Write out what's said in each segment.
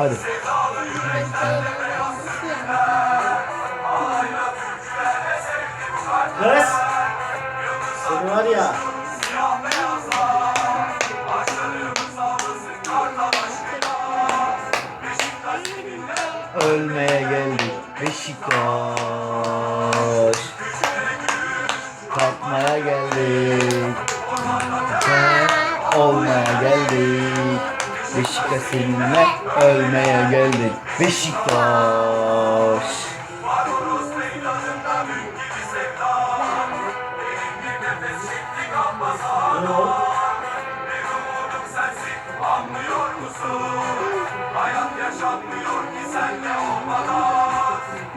Hadi. Kız. Seni var ya. Ölmeye geldik Beşiktaş Kalkmaya geldik olmaya geldik Beşiktaş seninle ölmeye geldik Beşiktaş.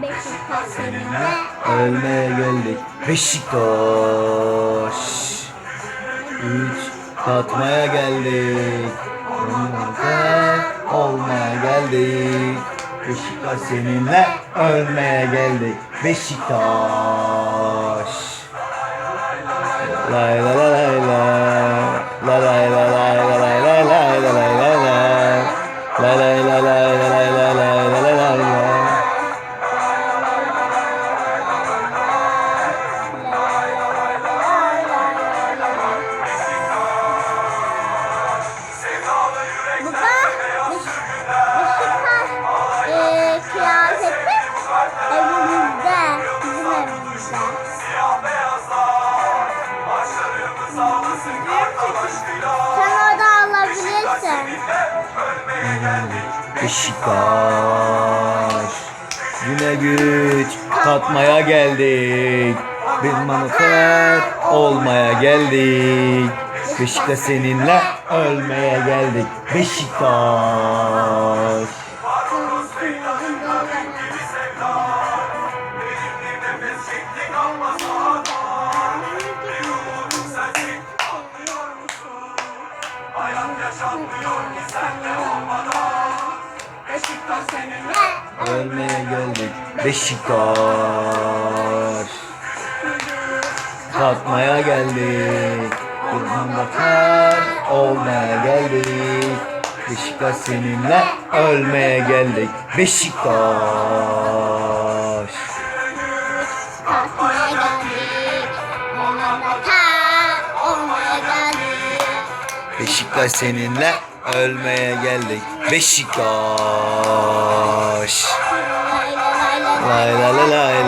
Beşiktaş seninle Ölmeye geldik. Beşiktaş. Üç Tatmaya geldik Ölmeye olmaya geldik. Beşiktaş seninle ölmeye geldik. Beşiktaş. Lay la la lay Sen orada alabilirsin. Beşiktaş Güne güç katmaya geldik. Bir manifest olmaya geldik. Beşiktaş seninle ölmeye geldik. Beşiktaş Beşiktaş seninle Ölmeye geldik. Beşiktaş. Kalkmaya geldik. Bir manifest olmaya geldik. Beşiktaş seninle ölmeye geldik. Beşiktaş Beşiktaş seninle ölmeye geldik. Beşiktaş. Lay lay lay lay.